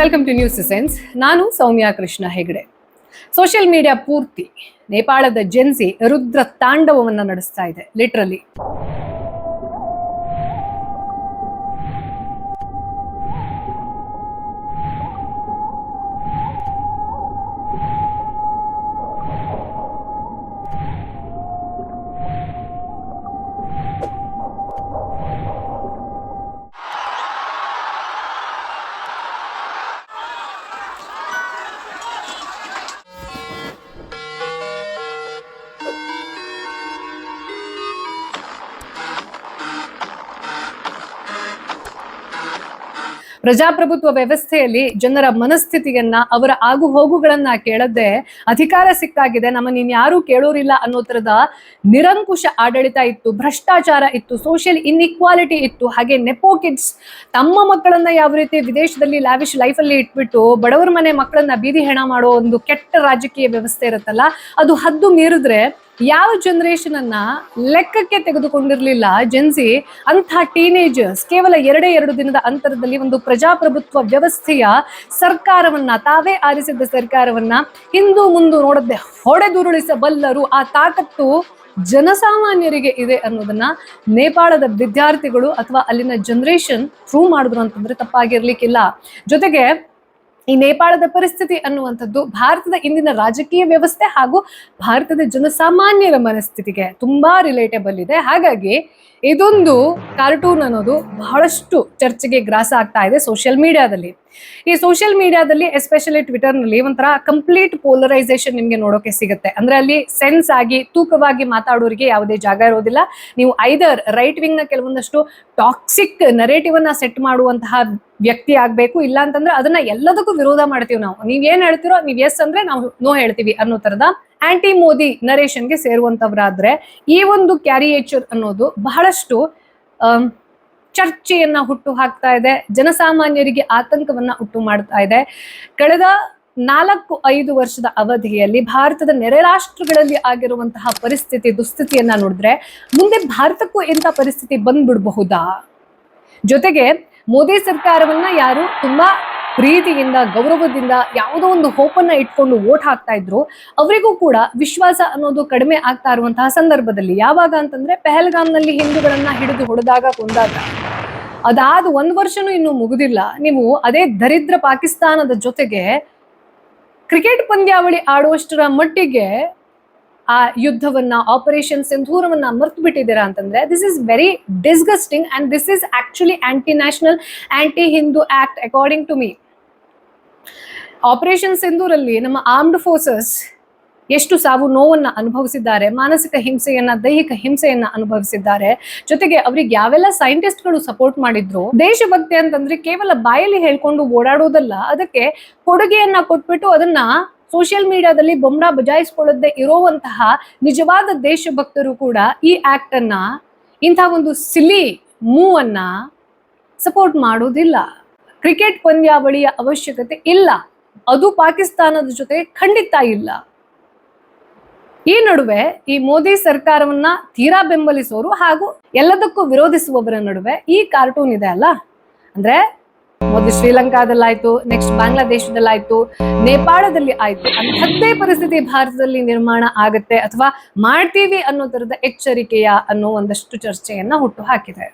Welcome to news sense ನಾನು Soumya Krishna Hegde. Social media ಪೂರ್ತಿ ನೇಪಾಳದ ಜೆನ್ಸಿ ರುದ್ರ ತಾಂಡವವನ್ನು ನಡೆಸ್ತಾ ಇದೆ ಲಿಟ್ರಲಿ ಪ್ರಜಾಪ್ರಭುತ್ವ ವ್ಯವಸ್ಥೆಯಲ್ಲಿ ಜನರ ಮನಸ್ಥಿತಿಯನ್ನ, ಅವರ ಆಗು ಹೋಗುಗಳನ್ನ ಕೇಳದೆ ಅಧಿಕಾರ ಸಿಕ್ಕಾಗಿದೆ. ನಮ್ಮನ್ನ ಯಾರು ಕೇಳೋರಿಲ್ಲ ಅನ್ನೋ ತರದ ನಿರಂಕುಶ ಆಡಳಿತ ಇತ್ತು, ಭ್ರಷ್ಟಾಚಾರ ಇತ್ತು ಸೋಷಿಯಲ್ ಇನ್ಇಕ್ವಾಲಿಟಿ ಇತ್ತು. ಹಾಗೆ ನೆಪೋ ಕಿಡ್ಸ್ ತಮ್ಮ ಮಕ್ಕಳನ್ನ ಯಾವ ರೀತಿ ವಿದೇಶದಲ್ಲಿ ಲ್ಯಾವಿಶ್ ಲೈಫಲ್ಲಿ ಇಟ್ಬಿಟ್ಟು ಬಡವರ ಮನೆ ಮಕ್ಕಳನ್ನ ಬೀದಿ ಹೆಣ ಮಾಡೋ ಒಂದು ಕೆಟ್ಟ ರಾಜಕೀಯ ವ್ಯವಸ್ಥೆ ಇರುತ್ತಲ್ಲ, ಅದು ಹದ್ದು ಮೀರಿದ್ರೆ ಯಾವ ಜನರೇಷನ್ ಅನ್ನ ಲೆಕ್ಕಕ್ಕೆ ತೆಗೆದುಕೊಂಡಿರಲಿಲ್ಲ? ಜೆನ್ಸಿ ಅಂಥ ಟೀನೇಜರ್ಸ್ ಕೇವಲ ಎರಡೇ ಎರಡು ದಿನದ ಅಂತರದಲ್ಲಿ ಒಂದು ಪ್ರಜಾಪ್ರಭುತ್ವ ವ್ಯವಸ್ಥೆಯ ಸರ್ಕಾರವನ್ನ, ತಾವೇ ಆರಿಸಿದ್ದ ಸರ್ಕಾರವನ್ನ ಹಿಂದೂ ಮುಂದು ನೋಡದೆ ಹೊಡೆದುರುಳಿಸಬಲ್ಲರು, ಆ ತಾಕತ್ತು ಜನಸಾಮಾನ್ಯರಿಗೆ ಇದೆ ಅನ್ನೋದನ್ನ ನೇಪಾಳದ ವಿದ್ಯಾರ್ಥಿಗಳು ಅಥವಾ ಅಲ್ಲಿನ ಜನರೇಷನ್ ಪ್ರೂವ್ ಮಾಡಿದ್ರು ಅಂತಂದ್ರೆ ತಪ್ಪಾಗಿರ್ಲಿಕ್ಕಿಲ್ಲ. ಜೊತೆಗೆ ಈ ನೇಪಾಳದ ಪರಿಸ್ಥಿತಿ ಅನ್ನುವಂಥದ್ದು ಭಾರತದ ಇಂದಿನ ರಾಜಕೀಯ ವ್ಯವಸ್ಥೆ ಹಾಗೂ ಭಾರತದ ಜನಸಾಮಾನ್ಯರ ಮನಸ್ಥಿತಿಗೆ ತುಂಬಾ ರಿಲೇಟೆಬಲ್ ಇದೆ. ಹಾಗಾಗಿ ಇದೊಂದು ಕಾರ್ಟೂನ್ ಅನ್ನೋದು ಬಹಳಷ್ಟು ಚರ್ಚೆಗೆ ಗ್ರಾಸ ಆಗ್ತಾ ಇದೆ ಸೋಷಿಯಲ್ ಮೀಡಿಯಾದಲ್ಲಿ ಈ ಸೋಷಿಯಲ್ ಮೀಡಿಯಾದಲ್ಲಿ ಎಸ್ಪೆಷಲಿ ಟ್ವಿಟರ್ನಲ್ಲಿ ಒಂಥರ ಕಂಪ್ಲೀಟ್ ಪೋಲರೈಸೇಷನ್ ನಿಮಗೆ ನೋಡೋಕೆ ಸಿಗುತ್ತೆ. ಅಂದ್ರೆ ಅಲ್ಲಿ ಸೆನ್ಸ್ ಆಗಿ, ತೂಕವಾಗಿ ಮಾತಾಡೋರಿಗೆ ಯಾವುದೇ ಜಾಗ ಇರೋದಿಲ್ಲ. ನೀವು ಐದರ್ ರೈಟ್ ವಿಂಗ್ನ ಕೆಲವೊಂದಷ್ಟು ಟಾಕ್ಸಿಕ್ ನರೇಟಿವ್ ಅನ್ನ ಸೆಟ್ ಮಾಡುವಂತಹ ವ್ಯಕ್ತಿ ಆಗ್ಬೇಕು, ಇಲ್ಲ ಅಂತಂದ್ರೆ ಅದನ್ನ ಎಲ್ಲದಕ್ಕೂ ವಿರೋಧ ಮಾಡ್ತೀವಿ ನಾವು. ನೀವ್ ಏನ್ ಹೇಳ್ತಿರೋ, ನೀವ್ ಎಸ್ ಅಂದ್ರೆ ನಾವು ನೋ ಹೇಳ್ತೀವಿ ಅನ್ನೋ ತರದ ಆಂಟಿ ಮೋದಿ ನರೇಷನ್ಗೆ ಸೇರುವಂತವ್ರಾದ್ರೆ ಈ ಒಂದು ಕ್ಯಾರಿಯೇಚರ್ ಅನ್ನೋದು ಬಹಳಷ್ಟು ಚರ್ಚೆಯನ್ನ ಹುಟ್ಟು ಹಾಕ್ತಾ ಇದೆ. ಜನಸಾಮಾನ್ಯರಿಗೆ ಆತಂಕವನ್ನ ಹುಟ್ಟು ಮಾಡ್ತಾ ಇದೆ. ಕಳೆದ ನಾಲ್ಕು ಐದು ವರ್ಷದ ಅವಧಿಯಲ್ಲಿ ಭಾರತದ ನೆರೆ ರಾಷ್ಟ್ರಗಳಲ್ಲಿ ಆಗಿರುವಂತಹ ಪರಿಸ್ಥಿತಿ, ದುಸ್ಥಿತಿಯನ್ನ ನೋಡಿದ್ರೆ ಮುಂದೆ ಭಾರತಕ್ಕೂ ಇಂಥ ಪರಿಸ್ಥಿತಿ ಬಂದ್ಬಿಡಬಹುದಾ? ಜೊತೆಗೆ ಮೋದಿ ಸರ್ಕಾರವನ್ನ ಯಾರು ತುಂಬಾ ಪ್ರೀತಿಯಿಂದ, ಗೌರವದಿಂದ ಯಾವುದೋ ಒಂದು ಹೋಪನ್ನ ಇಟ್ಕೊಂಡು ವೋಟ್ ಹಾಕ್ತಾ ಇದ್ರು, ಅವರಿಗೂ ಕೂಡ ವಿಶ್ವಾಸ ಅನ್ನೋದು ಕಡಿಮೆ ಆಗ್ತಾ ಇರುವಂತಹ ಸಂದರ್ಭದಲ್ಲಿ ಯಾವಾಗ ಅಂತಂದ್ರೆ ಪೆಹಲ್ಗಾಮ್ನಲ್ಲಿ ಹಿಂದೂಗಳನ್ನ ಹಿಡಿದು ಹೊಡೆದಾಗ ಕೊಂದಾಗ. ಅದಾದ ಒಂದು ವರ್ಷನೂ ಇನ್ನು ಮುಗುದಿಲ್ಲ. ನೀವು ಅದೇ ದರಿದ್ರ ಪಾಕಿಸ್ತಾನದ ಜೊತೆಗೆ ಕ್ರಿಕೆಟ್ ಪಂದ್ಯಾವಳಿ ಆಡುವಷ್ಟರ ಮಟ್ಟಿಗೆ ಆ ಯುದ್ಧವನ್ನ, ಆಪರೇಷನ್ ಸಿಂಧೂರವನ್ನ ಮರ್ತು ಬಿಟ್ಟಿದ್ದೀರಾ ಅಂತಂದ್ರೆ this is very disgusting and this is actually anti national anti Hindu act according to me operation ಸಿಂಧೂರಲ್ಲಿ ನಮ್ಮ ಆರ್ಮ್ಡ್ ಫೋರ್ಸಸ್ ಎಷ್ಟು ಸಾವು ನೋವನ್ನ ಅನುಭವಿಸಿದ್ದಾರೆ, ಮಾನಸಿಕ ಹಿಂಸೆಯನ್ನ, ದೈಹಿಕ ಹಿಂಸೆಯನ್ನ ಅನುಭವಿಸಿದ್ದಾರೆ. ಜೊತೆಗೆ ಅವ್ರಿಗೆ ಯಾವೆಲ್ಲ ಸೈಂಟಿಸ್ಟ್ಗಳು ಸಪೋರ್ಟ್ ಮಾಡಿದ್ರು, ದೇಶಭಕ್ತಿ ಅಂತಂದ್ರೆ ಕೇವಲ ಬಾಯಲ್ಲಿ ಹೇಳ್ಕೊಂಡು ಓಡಾಡೋದಲ್ಲ, ಅದಕ್ಕೆ ಕೊಡುಗೆಯನ್ನ ಕೊಟ್ಬಿಟ್ಟು ಅದನ್ನ ಸೋಷಿಯಲ್ ಮೀಡಿಯಾದಲ್ಲಿ ಬೊಂಬಾ ಬಜಾಯಿಸ್ಕೊಳ್ಳದೆ ಇರುವಂತಹ ನಿಜವಾದ ದೇಶಭಕ್ತರು ಕೂಡ ಈ ಆಕ್ಟ್ ಅನ್ನ, ಇಂಥ ಒಂದು ಸಿಲಿ ಮೂವ್ ಅನ್ನ ಸಪೋರ್ಟ್ ಮಾಡೋದಿಲ್ಲ. ಕ್ರಿಕೆಟ್ ಪಂದ್ಯಾವಳಿಯ ಅವಶ್ಯಕತೆ ಇಲ್ಲ. ಅದು ಪಾಕಿಸ್ತಾನದ ಜೊತೆ ಖಂಡಿತ ಇಲ್ಲ. ಈ ನಡುವೆ ಈ ಮೋದಿ ಸರ್ಕಾರವನ್ನ ತೀರಾ ಬೆಂಬಲಿಸೋರು ಹಾಗೂ ಎಲ್ಲದಕ್ಕೂ ವಿರೋಧಿಸುವವರ ನಡುವೆ ಈ ಕಾರ್ಟೂನ್ ಇದೆ ಅಲ್ಲ? ಅಂದ್ರೆ ಮೊದಲು ಶ್ರೀಲಂಕಾದಲ್ಲಾಯ್ತು, ನೆಕ್ಸ್ಟ್ ಬಾಂಗ್ಲಾದೇಶದಲ್ಲಾಯ್ತು, ನೇಪಾಳದಲ್ಲಿ ಆಯ್ತು, ಅಂಥದ್ದೇ ಪರಿಸ್ಥಿತಿ ಭಾರತದಲ್ಲಿ ನಿರ್ಮಾಣ ಆಗತ್ತೆ ಅಥವಾ ಮಾಡ್ತೀವಿ ಅನ್ನೋ ತರದ ಎಚ್ಚರಿಕೆಯ ಅನ್ನೋ ಒಂದಷ್ಟು ಚರ್ಚೆಯನ್ನ ಹುಟ್ಟು ಹಾಕಿದೆ.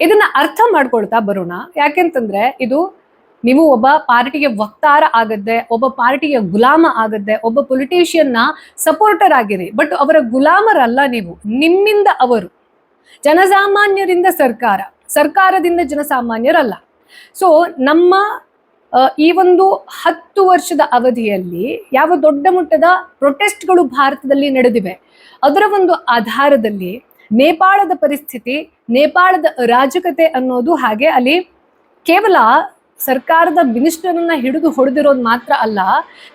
ಇದನ್ನ ಅರ್ಥ ಮಾಡ್ಕೊಳ್ತಾ ಬರೋಣ. ಯಾಕೆಂತಂದ್ರೆ ಇದು ನೀವು ಒಬ್ಬ ಪಾರ್ಟಿಗೆ ವಕ್ತಾರ ಆಗದ್ದೆ, ಒಬ್ಬ ಪಾರ್ಟಿಗೆ ಗುಲಾಮ ಆಗದ್ದೆ, ಒಬ್ಬ ಪೊಲಿಟಿಷಿಯನ್ನ ಸಪೋರ್ಟರ್ ಆಗಿರಿ. ಬಟ್ ಅವರ ಗುಲಾಮರಲ್ಲ ನೀವು, ನಿಮ್ಮಿಂದ ಅವರು. ಜನಸಾಮಾನ್ಯರಿಂದ ಸರ್ಕಾರ, ಸರ್ಕಾರದಿಂದ ಜನಸಾಮಾನ್ಯರಲ್ಲ. ಸೊ ನಮ್ಮ ಈ ಒಂದು ಹತ್ತು ವರ್ಷದ ಅವಧಿಯಲ್ಲಿ ಯಾವ ದೊಡ್ಡ ಮಟ್ಟದ ಪ್ರೊಟೆಸ್ಟ್ಗಳು ಭಾರತದಲ್ಲಿ ನಡೆದಿವೆ, ಅದರ ಒಂದು ಆಧಾರದಲ್ಲಿ ನೇಪಾಳದ ಪರಿಸ್ಥಿತಿ, ನೇಪಾಳದ ರಾಜಕತೆ ಅನ್ನೋದು ಹಾಗೆ ಅಲ್ಲಿ ಕೇವಲ ಸರ್ಕಾರದ ಮಿನಿಸ್ಟರನ್ನ ಹಿಡಿದು ಹೊಡೆದಿರೋದು ಮಾತ್ರ ಅಲ್ಲ,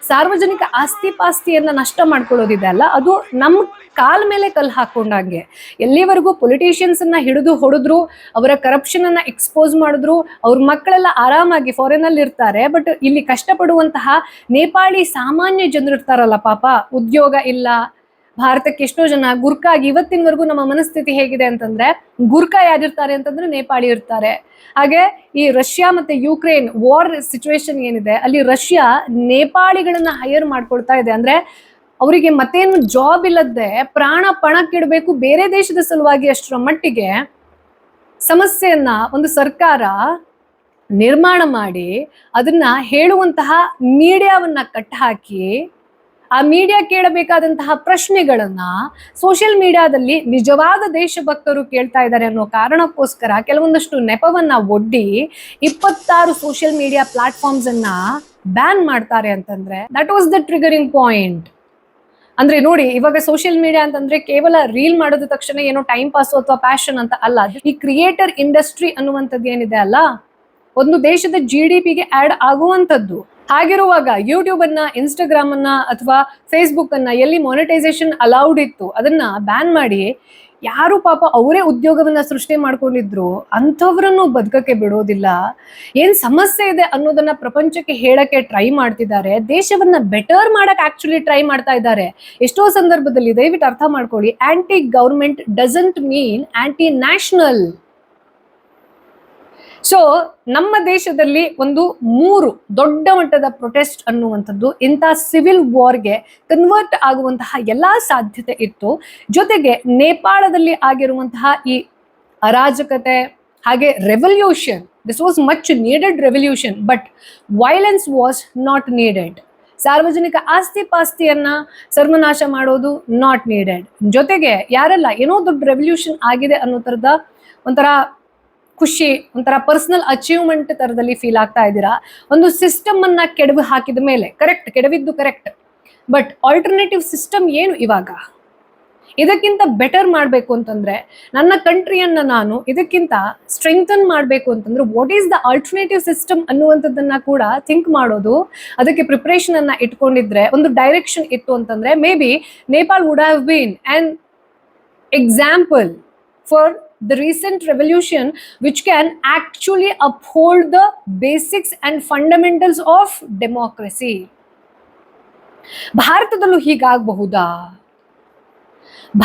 ಸಾರ್ವಜನಿಕ ಆಸ್ತಿ ಪಾಸ್ತಿಯನ್ನ ನಷ್ಟ ಮಾಡ್ಕೊಳ್ಳೋದಿದೆ ಅಲ್ಲ, ಅದು ನಮ್ಮ ಕಾಲ್ ಮೇಲೆ ಕಲ್ಲು ಹಾಕೊಂಡಂಗೆ. ಎಲ್ಲಿವರೆಗೂ ಪೊಲಿಟಿಷಿಯನ್ಸ್ ಅನ್ನ ಹಿಡಿದು ಹೊಡೆದ್ರು, ಅವರ ಕರಪ್ಷನ್ ಅನ್ನ ಎಕ್ಸ್ಪೋಸ್ ಮಾಡಿದ್ರು, ಅವ್ರ ಮಕ್ಕಳೆಲ್ಲ ಆರಾಮಾಗಿ ಫಾರಿನ್ ಅಲ್ಲಿ ಇರ್ತಾರೆ, ಬಟ್ ಇಲ್ಲಿ ಕಷ್ಟಪಡುವಂತಹ ನೇಪಾಳಿ ಸಾಮಾನ್ಯ ಜನರು ಇರ್ತಾರಲ್ಲ ಪಾಪ, ಉದ್ಯೋಗ ಇಲ್ಲ ಭಾರತಕ್ಕೆ ಎಷ್ಟೋ ಜನ ಗುರ್ಕಾಗಿ ಇವತ್ತಿನವರೆಗೂ ನಮ್ಮ ಮನಸ್ಥಿತಿ ಹೇಗಿದೆ ಅಂತಂದ್ರೆ ಗುರ್ಕಾ ಯಾರಿರ್ತಾರೆ ಅಂತಂದ್ರೆ ನೇಪಾಳಿ ಇರ್ತಾರೆ. ಹಾಗೆ ಈ ರಷ್ಯಾ ಮತ್ತೆ ಯುಕ್ರೇನ್ ವಾರ್ ಸಿಚುವೇಶನ್ ಏನಿದೆ, ಅಲ್ಲಿ ರಷ್ಯಾ ನೇಪಾಳಿಗಳನ್ನ ಹೈಯರ್ ಮಾಡ್ಕೊಳ್ತಾ ಇದೆ. ಅಂದ್ರೆ ಅವರಿಗೆ ಮತ್ತೇನು ಜಾಬ್ ಇಲ್ಲದೆ ಪ್ರಾಣ ಪಣಕ್ಕಿಡಬೇಕು ಬೇರೆ ದೇಶದ ಸಲುವಾಗಿ ಅಷ್ಟರ ಮಟ್ಟಿಗೆ ಸಮಸ್ಯೆಯನ್ನ ಒಂದು ಸರ್ಕಾರ ನಿರ್ಮಾಣ ಮಾಡಿ ಅದನ್ನ ಹೇಳುವಂತಹ ಮೀಡಿಯಾವನ್ನ ಕಟ್ಟಾಕಿ ಆ ಮೀಡಿಯಾ ಕೇಳಬೇಕಾದಂತಹ ಪ್ರಶ್ನೆಗಳನ್ನ ಸೋಷಿಯಲ್ ಮೀಡಿಯಾದಲ್ಲಿ ನಿಜವಾದ ದೇಶಭಕ್ತರು ಕೇಳ್ತಾ ಇದ್ದಾರೆ ಅನ್ನೋ ಕಾರಣಕ್ಕೋಸ್ಕರ ಕೆಲವೊಂದಷ್ಟು ನೆಪವನ್ನ ಒಡ್ಡಿ ಇಪ್ಪತ್ತಾರು ಸೋಷಿಯಲ್ ಮೀಡಿಯಾ ಪ್ಲಾಟ್ಫಾರ್ಮ್ಸ್ ಅನ್ನ ಬ್ಯಾನ್ ಮಾಡ್ತಾರೆ ಅಂತಂದ್ರೆ that was the triggering point ಅಂದ್ರೆ ನೋಡಿ, ಇವಾಗ ಸೋಷಿಯಲ್ ಮೀಡಿಯಾ ಅಂತಂದ್ರೆ ಕೇವಲ ರೀಲ್ ಮಾಡೋದ ತಕ್ಷಣ ಏನೋ ಟೈಮ್ ಪಾಸ್ ಅಥವಾ ಪ್ಯಾಷನ್ ಅಂತ ಅಲ್ಲ. ಈ ಕ್ರಿಯೇಟರ್ ಇಂಡಸ್ಟ್ರಿ ಅನ್ನುವಂಥದ್ದು ಏನಿದೆ ಅಲ್ಲ? ಒಂದು ದೇಶದ ಜಿ ಡಿ ಪಿಗೆ ಆಡ್ ಆಗುವಂಥದ್ದು. ಹಾಗಿರುವಾಗ ಯೂಟ್ಯೂಬ್ ಅನ್ನ ಇನ್ಸ್ಟಾಗ್ರಾಮ್ ಅನ್ನ ಅಥವಾ ಫೇಸ್ಬುಕ್ ಅನ್ನ ಎಲ್ಲಿ ಮಾನಿಟೈಸೇಷನ್ ಅಲೌಡ್ ಇತ್ತು ಅದನ್ನ ಬ್ಯಾನ್ ಮಾಡಿ, ಯಾರು ಪಾಪ ಅವರೇ ಉದ್ಯೋಗವನ್ನ ಸೃಷ್ಟಿ ಮಾಡ್ಕೊಂಡಿದ್ರು ಅಂಥವ್ರನ್ನು ಬದುಕಕ್ಕೆ ಬಿಡೋದಿಲ್ಲ. ಏನ್ ಸಮಸ್ಯೆ ಇದೆ ಅನ್ನೋದನ್ನ ಪ್ರಪಂಚಕ್ಕೆ ಹೇಳಕ್ಕೆ ಟ್ರೈ ಮಾಡ್ತಿದ್ದಾರೆ, ದೇಶವನ್ನ ಬೆಟರ್ ಮಾಡಕ್ ಆಕ್ಚುಲಿ ಟ್ರೈ ಮಾಡ್ತಾ ಇದ್ದಾರೆ. ಎಷ್ಟೋ ಸಂದರ್ಭದಲ್ಲಿ ದಯವಿಟ್ಟು ಅರ್ಥ ಮಾಡ್ಕೊಳ್ಳಿ anti government doesn't mean anti national so ನಮ್ಮ ದೇಶದಲ್ಲಿ ಒಂದು ಮೂರು ದೊಡ್ಡ ಮಟ್ಟದ ಪ್ರೊಟೆಸ್ಟ್ ಅನ್ನುವಂಥದ್ದು ಇಂಥ ಸಿವಿಲ್ ವಾರ್ಗೆ ಕನ್ವರ್ಟ್ ಆಗುವಂತಹ ಎಲ್ಲಾ ಸಾಧ್ಯತೆ ಇತ್ತು. ಜೊತೆಗೆ ನೇಪಾಳದಲ್ಲಿ ಆಗಿರುವಂತಹ ಈ ಅರಾಜಕತೆ, ಹಾಗೆ revolution this was much needed revolution but violence was not needed ಸಾರ್ವಜನಿಕ ಆಸ್ತಿ ಪಾಸ್ತಿಯನ್ನ ಸರ್ವನಾಶ ಮಾಡೋದು ನಾಟ್ ನೀಡೆಡ್ ಜೊತೆಗೆ ಯಾರೆಲ್ಲ ಏನೋ ದೊಡ್ಡ ರೆವಲ್ಯೂಷನ್ ಆಗಿದೆ ಅನ್ನೋ ಥರದ ಒಂಥರ ಖುಷಿ, ಒಂಥರ ಪರ್ಸನಲ್ ಅಚೀವ್ಮೆಂಟ್ ತರದಲ್ಲಿ ಫೀಲ್ ಆಗ್ತಾ ಇದ್ದೀರಾ? ಒಂದು ಸಿಸ್ಟಮ್ ಅನ್ನ ಕೆಡವಿ ಹಾಕಿದ ಮೇಲೆ ಕರೆಕ್ಟ್ ಕೆಡವಿದ್ದು ಕರೆಕ್ಟ್ ಬಟ್ ಆಲ್ಟರ್ನೇಟಿವ್ ಸಿಸ್ಟಮ್ ಏನು ಇವಾಗ? ಇದಕ್ಕಿಂತ ಬೆಟರ್ ಮಾಡಬೇಕು ಅಂತಂದ್ರೆ, ನನ್ನ ಕಂಟ್ರಿಯನ್ನ ನಾನು ಇದಕ್ಕಿಂತ ಸ್ಟ್ರೆಂಗ್ತನ್ ಮಾಡಬೇಕು ಅಂತಂದ್ರೆ what is the alternative system ಅನ್ನುವಂಥದ್ದನ್ನ ಕೂಡ ಥಿಂಕ್ ಮಾಡೋದು, ಅದಕ್ಕೆ ಪ್ರಿಪರೇಷನ್ ಅನ್ನ ಇಟ್ಕೊಂಡಿದ್ರೆ, ಒಂದು ಡೈರೆಕ್ಷನ್ ಇತ್ತು ಅಂತಂದ್ರೆ maybe Nepal would have been and example for the recent revolution, which can actually uphold the basics and fundamentals of democracy. ಭಾರತದಲ್ಲೂ ಹೀಗಾಗಬಹುದಾ?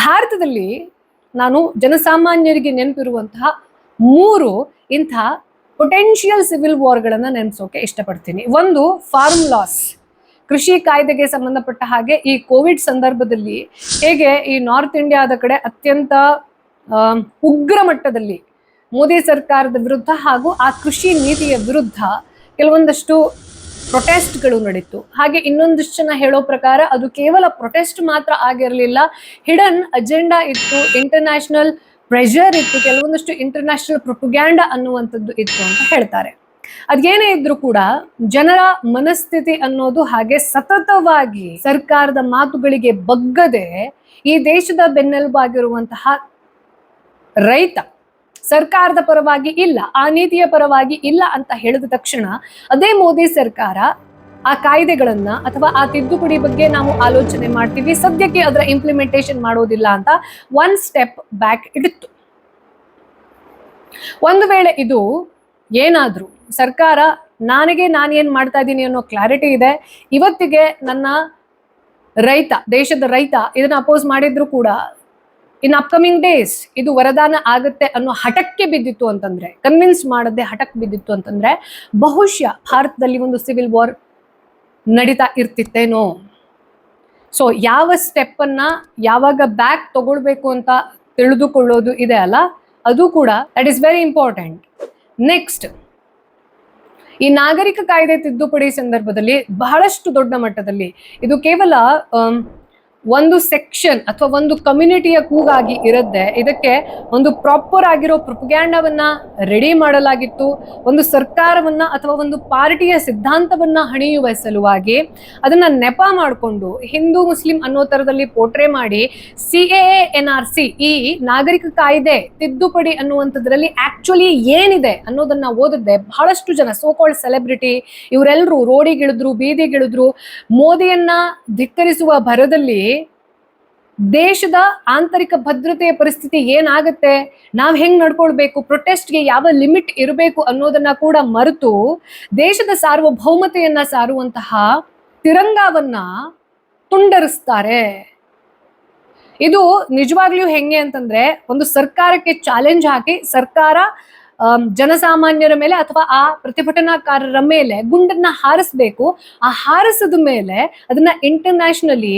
ಭಾರತದಲ್ಲಿ ನಾನು ಜನಸಾಮಾನ್ಯರಿಗೆ ನೆನಪಿರುವಂತಹ ಮೂರು ಇಂಥ ಪೊಟೆನ್ಷಿಯಲ್ ಸಿವಿಲ್ ವಾರ್ಗಳನ್ನು ನೆನೆಸೋಕೆ ಇಷ್ಟಪಡ್ತೀನಿ. ಒಂದು ಫಾರ್ಮ್ ಲಾಸ್ ಕೃಷಿ ಕಾಯ್ದೆಗೆ ಸಂಬಂಧಪಟ್ಟ ಹಾಗೆ ಈ ಕೋವಿಡ್ ಸಂದರ್ಭದಲ್ಲಿ ಹೇಗೆ ಈ ನಾರ್ತ್ ಇಂಡಿಯಾದ ಕಡೆ ಅತ್ಯಂತ ಉಗ್ರ ಮಟ್ಟದಲ್ಲಿ ಮೋದಿ ಸರ್ಕಾರದ ವಿರುದ್ಧ ಹಾಗೂ ಆ ಕೃಷಿ ನೀತಿಯ ವಿರುದ್ಧ ಕೆಲವೊಂದಷ್ಟು ಪ್ರೊಟೆಸ್ಟ್ಗಳು ನಡೀತು ಹಾಗೆ ಇನ್ನೊಂದಿಷ್ಟು ಜನ ಹೇಳೋ ಪ್ರಕಾರ ಅದು ಕೇವಲ ಪ್ರೊಟೆಸ್ಟ್ ಮಾತ್ರ ಆಗಿರಲಿಲ್ಲ. ಹಿಡನ್ ಅಜೆಂಡಾ ಇತ್ತು ಇಂಟರ್ನ್ಯಾಷನಲ್ ಪ್ರೆಷರ್ ಇತ್ತು, ಕೆಲವೊಂದಷ್ಟು ಇಂಟರ್ನ್ಯಾಷನಲ್ ಪ್ರೊಪುಗ್ಯಾಂಡ ಅನ್ನುವಂಥದ್ದು ಇತ್ತು ಅಂತ ಹೇಳ್ತಾರೆ. ಅದೇನೇ ಇದ್ರೂ ಕೂಡ ಜನರ ಮನಸ್ಥಿತಿ ಅನ್ನೋದು ಹಾಗೆ ಸತತವಾಗಿ ಸರ್ಕಾರದ ಮಾತುಗಳಿಗೆ ಬಗ್ಗದೆ ಈ ದೇಶದ ಬೆನ್ನೆಲುಬಾಗಿರುವಂತಹ ರೈತ ಸರ್ಕಾರದ ಪರವಾಗಿ ಇಲ್ಲ, ಆ ನೀತಿಯ ಪರವಾಗಿ ಇಲ್ಲ ಅಂತ ಹೇಳಿದ ತಕ್ಷಣ ಅದೇ ಮೋದಿ ಸರ್ಕಾರ ಆ ಕಾಯ್ದೆಗಳನ್ನ ಅಥವಾ ಆ ತಿದ್ದುಪಡಿ ಬಗ್ಗೆ ನಾವು ಆಲೋಚನೆ ಮಾಡ್ತೀವಿ, ಸದ್ಯಕ್ಕೆ ಅದರ ಇಂಪ್ಲಿಮೆಂಟೇಷನ್ ಮಾಡೋದಿಲ್ಲ ಅಂತ ಒನ್ ಸ್ಟೆಪ್ ಬ್ಯಾಕ್ ಇಡಿತ್ತು. ಒಂದು ವೇಳೆ ಇದು ಏನಾದ್ರೂ ಸರ್ಕಾರ ನನಗೆ ನಾನು ಏನ್ ಮಾಡ್ತಾ ಇದ್ದೀನಿ ಅನ್ನೋ ಕ್ಲಾರಿಟಿ ಇದೆ, ಇವತ್ತಿಗೆ ನನ್ನ ರೈತ, ದೇಶದ ರೈತ ಇದನ್ನ ಅಪೋಸ್ ಮಾಡಿದ್ರು ಕೂಡ ಇನ್ ಅಪ್ಕಮಿಂಗ್ ಡೇಸ್ ಇದು ವರದಾನ ಆಗುತ್ತೆ ಅನ್ನೋ ಹಠಕ್ಕೆ ಬಿದ್ದಿತ್ತು ಅಂತಂದ್ರೆ ಕನ್ವಿನ್ಸ್ ಮಾಡದೆ ಹಠಕ್ಕೆ ಬಿದ್ದಿತ್ತು ಅಂತಂದ್ರೆ, ಬಹುಶಃ ಭಾರತದಲ್ಲಿ ಒಂದು ಸಿವಿಲ್ ವಾರ್ ನಡೀತಾ ಇರ್ತಿತ್ತೇನೋ? ಸೊ ಯಾವ ಸ್ಟೆಪ್ ಅನ್ನ ಯಾವಾಗ ಬ್ಯಾಕ್ ತಗೊಳ್ಬೇಕು ಅಂತ ತಿಳಿದುಕೊಳ್ಳೋದು ಇದೆ ಅಲ್ಲ? ಅದು ಕೂಡ that is very important next ಈ ನಾಗರಿಕ ಕಾಯ್ದೆ ತಿದ್ದುಪಡಿ ಸಂದರ್ಭದಲ್ಲಿ ಬಹಳಷ್ಟು ದೊಡ್ಡ ಮಟ್ಟದಲ್ಲಿ, ಇದು ಕೇವಲ ಒಂದು ಸೆಕ್ಷನ್ ಅಥವಾ ಒಂದು ಕಮ್ಯುನಿಟಿಯ ಕೂಗಾಗಿ ಇರುತ್ತೆ. ಇದಕ್ಕೆ ಒಂದು ಪ್ರಾಪರ್ ಆಗಿರೋ ಪ್ರೊಪಗ್ಯಾಂಡವನ್ನ ರೆಡಿ ಮಾಡಲಾಗಿತ್ತು. ಒಂದು ಸರ್ಕಾರವನ್ನ ಅಥವಾ ಒಂದು ಪಾರ್ಟಿಯ ಸಿದ್ಧಾಂತವನ್ನ ಹಣಿಯುವ ಸಲುವಾಗಿ ಅದನ್ನ ನೆಪ ಮಾಡಿಕೊಂಡು ಹಿಂದೂ, ಮುಸ್ಲಿಂ ಅನ್ನೋ ತರದಲ್ಲಿ ಪೋಟ್ರೆ ಮಾಡಿ C A N R C ಈ ನಾಗರಿಕ ಕಾಯ್ದೆ ತಿದ್ದುಪಡಿ ಅನ್ನುವಂಥದ್ರಲ್ಲಿ ಆಕ್ಚುಲಿ ಏನಿದೆ ಅನ್ನೋದನ್ನ ಓದಿದ್ದೆ ಬಹಳಷ್ಟು ಜನ ಸೋಕಾಲ್ಡ್ ಸೆಲೆಬ್ರಿಟಿ ಇವರೆಲ್ಲರೂ ರೋಡಿಗಿಳಿದ್ರು, ಬೀದಿಗಿಳಿದ್ರು, ಮೋದಿಯನ್ನ ಧಿಕ್ಕರಿಸುವ ಭರದಲ್ಲಿ ದೇಶದ ಆಂತರಿಕ ಭದ್ರತೆಯ ಪರಿಸ್ಥಿತಿ ಏನಾಗುತ್ತೆ? ನಾವು ಹೆಂಗ್ ನಡ್ಕೊಳ್ಬೇಕು? ಪ್ರೊಟೆಸ್ಟ್ಗೆ ಯಾವ ಲಿಮಿಟ್ ಇರಬೇಕು ಅನ್ನೋದನ್ನ ಕೂಡ ಮರೆತು ದೇಶದ ಸಾರ್ವಭೌಮತೆಯನ್ನ ಸಾರುವಂತಹ ತಿರಂಗವನ್ನ ತುಂಡರಿಸ್ತಾರೆ. ಇದು ನಿಜವಾಗ್ಲೂ ಹೆಂಗೆ ಅಂತಂದ್ರೆ ಒಂದು ಸರ್ಕಾರಕ್ಕೆ ಚಾಲೆಂಜ್ ಹಾಕಿ ಸರ್ಕಾರ ಜನಸಾಮಾನ್ಯರ ಮೇಲೆ ಅಥವಾ ಆ ಪ್ರತಿಭಟನಾಕಾರರ ಮೇಲೆ ಗುಂಡನ್ನ ಹಾರಿಸ್ಬೇಕು. ಆ ಹಾರಿಸಿದ ಮೇಲೆ ಅದನ್ನ ಇಂಟರ್ನ್ಯಾಷನಲಿ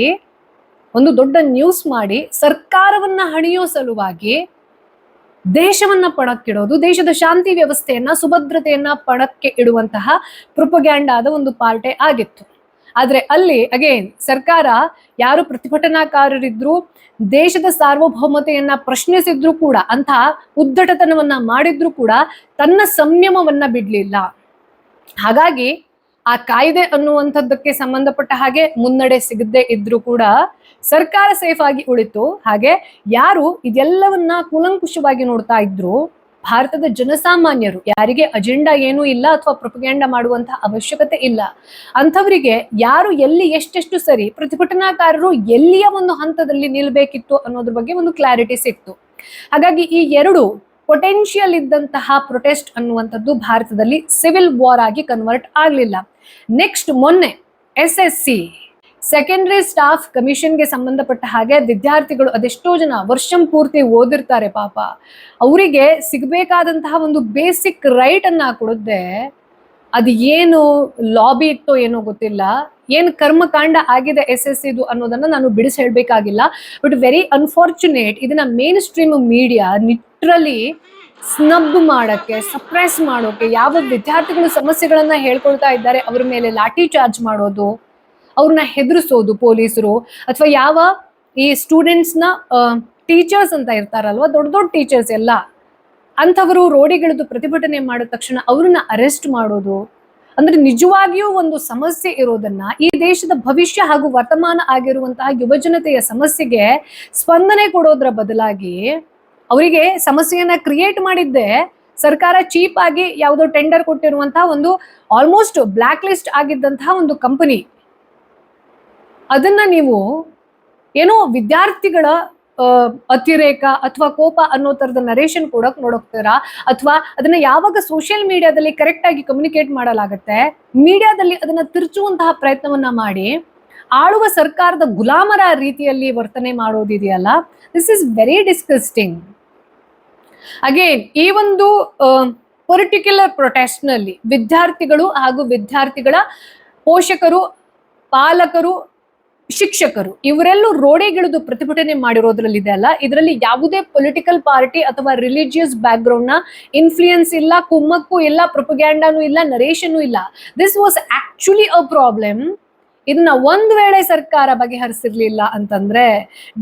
ಒಂದು ದೊಡ್ಡ ನ್ಯೂಸ್ ಮಾಡಿ ಸರ್ಕಾರವನ್ನ ಹಣಿಯೋ ಸಲುವಾಗಿ ದೇಶವನ್ನ ಪಣಕ್ಕಿಡೋದು ದೇಶದ ಶಾಂತಿ ವ್ಯವಸ್ಥೆಯನ್ನ, ಸುಭದ್ರತೆಯನ್ನ ಪಣಕ್ಕೆ ಇಡುವಂತಹ ಪ್ರೊಪಗ್ಯಾಂಡಾದ ಒಂದು ಪಾರ್ಟೆ ಆಗಿತ್ತು. ಆದ್ರೆ ಅಲ್ಲಿ ಅಗೇನ್ ಸರ್ಕಾರ ಯಾರು ಪ್ರತಿಭಟನಾಕಾರರಿದ್ರು, ದೇಶದ ಸಾರ್ವಭೌಮತೆಯನ್ನ ಪ್ರಶ್ನಿಸಿದ್ರು ಕೂಡ ಅಂತ ಉದ್ದಟತನವನ್ನ ಮಾಡಿದ್ರು ಕೂಡ ತನ್ನ ಸಂಯಮವನ್ನ ಬಿಡ್ಲಿಲ್ಲ. ಹಾಗಾಗಿ ಆ ಕಾಯ್ದೆ ಅನ್ನುವಂಥದ್ದಕ್ಕೆ ಸಂಬಂಧಪಟ್ಟ ಹಾಗೆ ಮುನ್ನಡೆ ಸಿಗದೆ ಇದ್ರೂ ಕೂಡ ಸರ್ಕಾರ ಸೇಫ್ ಆಗಿ ಉಳಿತು. ಹಾಗೆ ಯಾರು ಇದೆಲ್ಲವನ್ನ ಕೂಲಂಕುಷವಾಗಿ ನೋಡ್ತಾ ಇದ್ರು ಭಾರತದ ಜನಸಾಮಾನ್ಯರು, ಯಾರಿಗೆ ಅಜೆಂಡಾ ಏನೂ ಇಲ್ಲ ಅಥವಾ ಪ್ರೊಪಗ್ಯಾಂಡ ಮಾಡುವಂತಹ ಅವಶ್ಯಕತೆ ಇಲ್ಲ, ಅಂಥವರಿಗೆ ಯಾರು ಎಲ್ಲಿ ಎಷ್ಟೆಷ್ಟು ಸರಿ ಪ್ರತಿಭಟನಾಕಾರರು ಎಲ್ಲಿಯ ಒಂದು ಹಂತದಲ್ಲಿ ನಿಲ್ಬೇಕಿತ್ತು ಅನ್ನೋದ್ರ ಬಗ್ಗೆ ಒಂದು ಕ್ಲಾರಿಟಿ ಸಿಕ್ತು. ಹಾಗಾಗಿ ಈ ಎರಡು ಪೊಟೆನ್ಷಿಯಲ್ ಇದ್ದಂತಹ ಪ್ರೊಟೆಸ್ಟ್ ಅನ್ನುವಂಥದ್ದು ಭಾರತದಲ್ಲಿ ಸಿವಿಲ್ ವಾರ್ ಆಗಿ ಕನ್ವರ್ಟ್ ಆಗಲಿಲ್ಲ. ನೆಕ್ಸ್ಟ್ ಮೊನ್ನೆ S S C secondary staff ಕಮಿಷನ್ಗೆ ಸಂಬಂಧಪಟ್ಟ ಹಾಗೆ ವಿದ್ಯಾರ್ಥಿಗಳು ಅದೆಷ್ಟೋ ಜನ ವರ್ಷಂ ಪೂರ್ತಿ ಓದಿರ್ತಾರೆ ಪಾಪ. ಅವರಿಗೆ ಸಿಗಬೇಕಾದಂತಹ ಒಂದು ಬೇಸಿಕ್ ರೈಟ್ ಅನ್ನ ಕೊಡದೆ ಅದು ಏನು ಲಾಬಿ ಇತ್ತೋ ಏನೋ ಗೊತ್ತಿಲ್ಲ. ಏನು ಕರ್ಮಕಾಂಡ ಆಗಿದೆ ಎಸ್ ಎಸ್ ಇದು ಅನ್ನೋದನ್ನ ನಾನು ಬಿಡಿಸಿ ಹೇಳ್ಬೇಕಾಗಿಲ್ಲ. ಬಟ್ ವೆರಿ ಅನ್ಫಾರ್ಚುನೇಟ್ ಇದನ್ನ mainstream media neutrally snub ಮಾಡಕ್ಕೆ ಸಪ್ರೆಸ್ ಮಾಡೋಕೆ ಯಾವ ವಿದ್ಯಾರ್ಥಿಗಳು ಸಮಸ್ಯೆಗಳನ್ನ ಹೇಳ್ಕೊಳ್ತಾ ಇದ್ದಾರೆ, ಅವ್ರ ಮೇಲೆ ಲಾಠಿ ಚಾರ್ಜ್ ಮಾಡೋದು, ಅವ್ರನ್ನ ಹೆದರಿಸೋದು ಪೊಲೀಸರು, ಅಥವಾ ಯಾವ ಈ ಸ್ಟೂಡೆಂಟ್ಸ್ನ ಟೀಚರ್ಸ್ ಅಂತ ಇರ್ತಾರಲ್ವಾ, ದೊಡ್ಡ ದೊಡ್ಡ ಟೀಚರ್ಸ್ ಎಲ್ಲ, ಅಂಥವರು ರೋಡಿಗಿಳಿದು ಪ್ರತಿಭಟನೆ ಮಾಡಿದ ತಕ್ಷಣ ಅವ್ರನ್ನ ಅರೆಸ್ಟ್ ಮಾಡೋದು. ಅಂದ್ರೆ ನಿಜವಾಗಿಯೂ ಒಂದು ಸಮಸ್ಯೆ ಇರೋದನ್ನ ಈ ದೇಶದ ಭವಿಷ್ಯ ಹಾಗೂ ವರ್ತಮಾನ ಆಗಿರುವಂತಹ ಯುವಜನತೆಯ ಸಮಸ್ಯೆಗೆ ಸ್ಪಂದನೆ ಕೊಡೋದ್ರ ಬದಲಾಗಿ ಅವರಿಗೆ ಸಮಸ್ಯೆಯನ್ನ ಕ್ರಿಯೇಟ್ ಮಾಡಿದ್ದೆ ಸರ್ಕಾರ ಚೀಪ್ ಆಗಿ ಯಾವುದೋ ಟೆಂಡರ್ ಕೊಟ್ಟಿರುವಂತಹ ಒಂದು ಆಲ್ಮೋಸ್ಟ್ ಬ್ಲಾಕ್ ಲಿಸ್ಟ್ ಆಗಿದ್ದಂತಹ ಒಂದು ಕಂಪನಿ ಅದನ್ನ ನೀವು ಏನೋ ವಿದ್ಯಾರ್ಥಿಗಳ ಅತಿರೇಕ ಅಥವಾ ಕೋಪ ಅನ್ನೋ ತರದ ನರೇಷನ್ ಕೊಡಕ್ ನೋಡೋಗ್ತೀರಾ ಅಥವಾ ಅದನ್ನ ಯಾವಾಗ ಸೋಷಿಯಲ್ ಮೀಡಿಯಾದಲ್ಲಿ ಕರೆಕ್ಟ್ ಆಗಿ ಕಮ್ಯುನಿಕೇಟ್ ಮಾಡಲಾಗತ್ತೆ? ಮೀಡಿಯಾದಲ್ಲಿ ಅದನ್ನ ತಿರುಚುವಂತಹ ಪ್ರಯತ್ನವನ್ನ ಮಾಡಿ, ಆಳುವ ಸರ್ಕಾರದ ಗುಲಾಮರ ರೀತಿಯಲ್ಲಿ ವರ್ತನೆ ಮಾಡೋದಿದೆಯಲ್ಲ? This is very disgusting again ಈ ಒಂದು ಪರ್ಟಿಕ್ಯುಲರ್ ಪ್ರೊಟೆಸ್ಟ್ನಲ್ಲಿ ವಿದ್ಯಾರ್ಥಿಗಳು ಹಾಗೂ ವಿದ್ಯಾರ್ಥಿಗಳ ಪೋಷಕರು, ಪಾಲಕರು ಶಿಕ್ಷಕರು ಇವರೆಲ್ಲೂ ರೋಡೆಗಿಳಿದು ಪ್ರತಿಭಟನೆ ಮಾಡಿರೋದ್ರಲ್ಲಿದೆ ಅಲ್ಲ? ಇದರಲ್ಲಿ ಯಾವುದೇ ಪೊಲಿಟಿಕಲ್ ಪಾರ್ಟಿ ಅಥವಾ ರಿಲಿಜಿಯಸ್ ಬ್ಯಾಕ್ ಗ್ರೌಂಡ್ನ ಇನ್ಫ್ಲೂಯೆನ್ಸ್ ಇಲ್ಲ, ಕುಮ್ಮಕ್ಕು ಇಲ್ಲ ಪ್ರೊಪಗ್ಯಾಂಡಾನು ಇಲ್ಲ ನರೇಶನು ಇಲ್ಲ. This was actually a problem ಇದನ್ನ ಒಂದ್ ವೇಳೆ ಸರ್ಕಾರ ಬಗೆಹರಿಸಿರ್ಲಿಲ್ಲ ಅಂತಂದ್ರೆ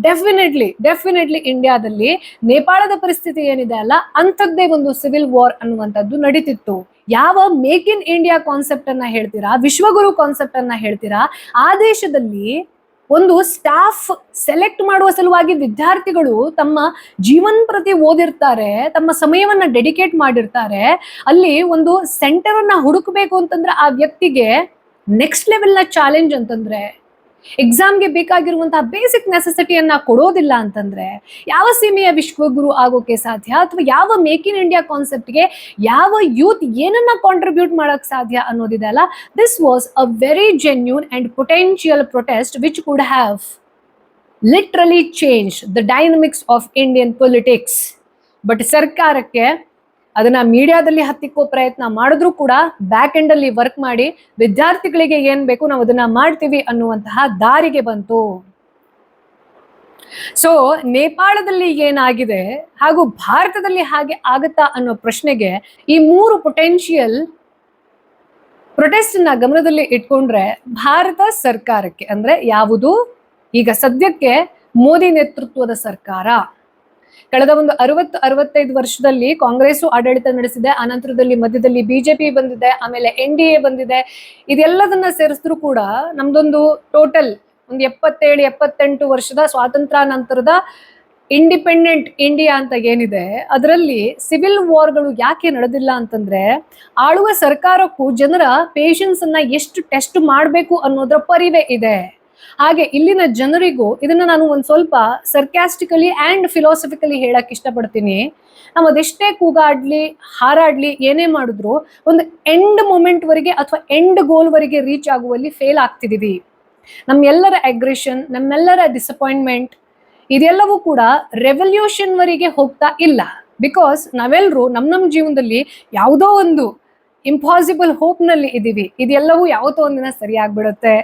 ಡೆಫಿನೆಟ್ಲಿ ಡೆಫಿನೆಟ್ಲಿ ಇಂಡಿಯಾದಲ್ಲಿ ನೇಪಾಳದ ಪರಿಸ್ಥಿತಿ ಏನಿದೆ ಅಲ್ಲ? ಅಂಥದ್ದೇ ಒಂದು ಸಿವಿಲ್ ವಾರ್ ಅನ್ನುವಂಥದ್ದು ನಡೀತಿತ್ತು. ಯಾವ ಮೇಕ್ ಇನ್ ಇಂಡಿಯಾ ಕಾನ್ಸೆಪ್ಟ್ ಅನ್ನ ಹೇಳ್ತೀರಾ? ವಿಶ್ವಗುರು ಕಾನ್ಸೆಪ್ಟ್ ಅನ್ನ ಹೇಳ್ತೀರಾ? ಆ ದೇಶದಲ್ಲಿ ಒಂದು ಸ್ಟಾಫ್ ಸೆಲೆಕ್ಟ್ ಮಾಡುವ ಸಲುವಾಗಿ ವಿದ್ಯಾರ್ಥಿಗಳು ತಮ್ಮ ಜೀವನ್ ಪ್ರತಿ ಓದಿರ್ತಾರೆ, ತಮ್ಮ ಸಮಯವನ್ನ ಡೆಡಿಕೇಟ್ ಮಾಡಿರ್ತಾರೆ, ಅಲ್ಲಿ ಒಂದು ಸೆಂಟರ್ ಅನ್ನ ಹುಡುಕಬೇಕು ಅಂತಂದ್ರೆ ಆ ವ್ಯಕ್ತಿಗೆ ನೆಕ್ಸ್ಟ್ ಲೆವೆಲ್ನ ಚಾಲೆಂಜ್ ಅಂತಂದ್ರೆ ಎಕ್ಸಾಮ್ಗೆ ಬೇಕಾಗಿರುವಂತಹ ಬೇಸಿಕ್ ನೆಸೆಸಿಟಿಯನ್ನ ಕೊಡೋದಿಲ್ಲ ಅಂತಂದ್ರೆ ಯಾವ ಸೀಮೆಯ ವಿಶ್ವಗುರು ಆಗೋಕೆ ಸಾಧ್ಯ ಅಥವಾ ಯಾವ ಮೇಕ್ ಇನ್ ಇಂಡಿಯಾ ಕಾನ್ಸೆಪ್ಟ್ಗೆ ಯಾವ ಯೂತ್ ಏನನ್ನ ಕಾಂಟ್ರಿಬ್ಯೂಟ್ ಮಾಡಕ್ ಸಾಧ್ಯ ಅನ್ನೋದಿದೆ ಅಲ್ಲ? This was a very genuine and potential protest which could have literally change the dynamics of Indian politics but ಸರ್ಕಾರಕ್ಕೆ ಅದನ್ನ ಮೀಡಿಯಾದಲ್ಲಿ ಹತ್ತಿಕ್ಕೋ ಪ್ರಯತ್ನ ಮಾಡಿದ್ರು ಕೂಡ ಬ್ಯಾಕ್ ಎಂಡ್ ಅಲ್ಲಿ ವರ್ಕ್ ಮಾಡಿ ವಿದ್ಯಾರ್ಥಿಗಳಿಗೆ ಏನ್ ಬೇಕು ನಾವು ಅದನ್ನ ಮಾಡ್ತೀವಿ ಅನ್ನುವಂತಹ ದಾರಿಗೆ ಬಂತು. ಸೊ ನೇಪಾಳದಲ್ಲಿ ಏನಾಗಿದೆ ಹಾಗೂ ಭಾರತದಲ್ಲಿ ಹಾಗೆ ಆಗತ್ತಾ ಅನ್ನೋ ಪ್ರಶ್ನೆಗೆ ಈ ಮೂರು ಪೊಟೆನ್ಷಿಯಲ್ ಪ್ರೊಟೆಸ್ಟ್ನ ಗಮನದಲ್ಲಿ ಇಟ್ಕೊಂಡ್ರೆ ಭಾರತ ಸರ್ಕಾರಕ್ಕೆ ಅಂದ್ರೆ ಯಾವುದು? ಈಗ ಸದ್ಯಕ್ಕೆ ಮೋದಿ ನೇತೃತ್ವದ ಸರ್ಕಾರ. ಕಳೆದ ಒಂದು ಅರವತ್ತು ಅರವತ್ತೈದು ವರ್ಷದಲ್ಲಿ ಕಾಂಗ್ರೆಸ್ ಆಡಳಿತ ನಡೆಸಿದೆ ಅನಂತರದಲ್ಲಿ ಮಧ್ಯದಲ್ಲಿ ಬಿಜೆಪಿ ಬಂದಿದೆ, ಆಮೇಲೆ ಎನ್ ಡಿ ಎ ಬಂದಿದೆ. ಇದೆಲ್ಲದನ್ನ ಸೇರಿಸಿದ್ರು ಕೂಡ ನಮ್ದೊಂದು ಟೋಟಲ್ ಒಂದು ಎಪ್ಪತ್ತೇಳು, ಎಪ್ಪತ್ತೆಂಟು ವರ್ಷದ ಸ್ವಾತಂತ್ರ್ಯ ನಂತರದ ಇಂಡಿಪೆಂಡೆಂಟ್ ಇಂಡಿಯಾ ಅಂತ ಏನಿದೆ, ಅದರಲ್ಲಿ ಸಿವಿಲ್ ವಾರ್ಗಳು ಯಾಕೆ ನಡೆದಿಲ್ಲ ಅಂತಂದ್ರೆ, ಆಳುವ ಸರ್ಕಾರಕ್ಕೂ ಜನರ ಪೇಷನ್ಸ್ ಅನ್ನ ಎಷ್ಟು ಟೆಸ್ಟ್ ಮಾಡಬೇಕು ಅನ್ನೋದ್ರ ಪರಿವೆ ಇದೆ. ಹಾಗೆ ಇಲ್ಲಿನ ಜನರಿಗೂ ಇದನ್ನ ನಾನು ಒಂದ್ ಸ್ವಲ್ಪ ಸರ್ಕ್ಯಾಸ್ಟಿಕಲಿ ಅಂಡ್ ಫಿಲಾಸಫಿಕಲಿ ಹೇಳಕ್ ಇಷ್ಟಪಡ್ತೀನಿ. ನಾವು ಅದೆಷ್ಟೇ ಕೂಗಾಡ್ಲಿ, ಹಾರಾಡ್ಲಿ, ಏನೇ ಮಾಡಿದ್ರು ಒಂದು ಎಂಡ್ ಮೂಮೆಂಟ್ ವರೆಗೆ ಅಥವಾ ಎಂಡ್ ಗೋಲ್ ವರೆಗೆ ರೀಚ್ ಆಗುವಲ್ಲಿ ಫೇಲ್ ಆಗ್ತಿದೀವಿ. ನಮ್ಮೆಲ್ಲರ ಅಗ್ರೆಷನ್ ನಮ್ಮೆಲ್ಲರ ಡಿಸಪಾಯಿಂಟ್ಮೆಂಟ್ ಇದೆಲ್ಲವೂ ಕೂಡ ರೆವಲ್ಯೂಷನ್ ವರೆಗೆ ಹೋಗ್ತಾ ಇಲ್ಲ. ಬಿಕಾಸ್ ನಾವೆಲ್ಲರೂ ನಮ್ಮ ನಮ್ಮ ಜೀವನದಲ್ಲಿ ಯಾವುದೋ ಒಂದು ಇಂಪಾಸಿಬಲ್ ಹೋಪ್ನಲ್ಲಿ ಇದೀವಿ. ಇದೆಲ್ಲವೂ ಯಾವತ್ತೋ ಒಂದಿನ ಸರಿ ಆಗ್ಬಿಡುತ್ತೆ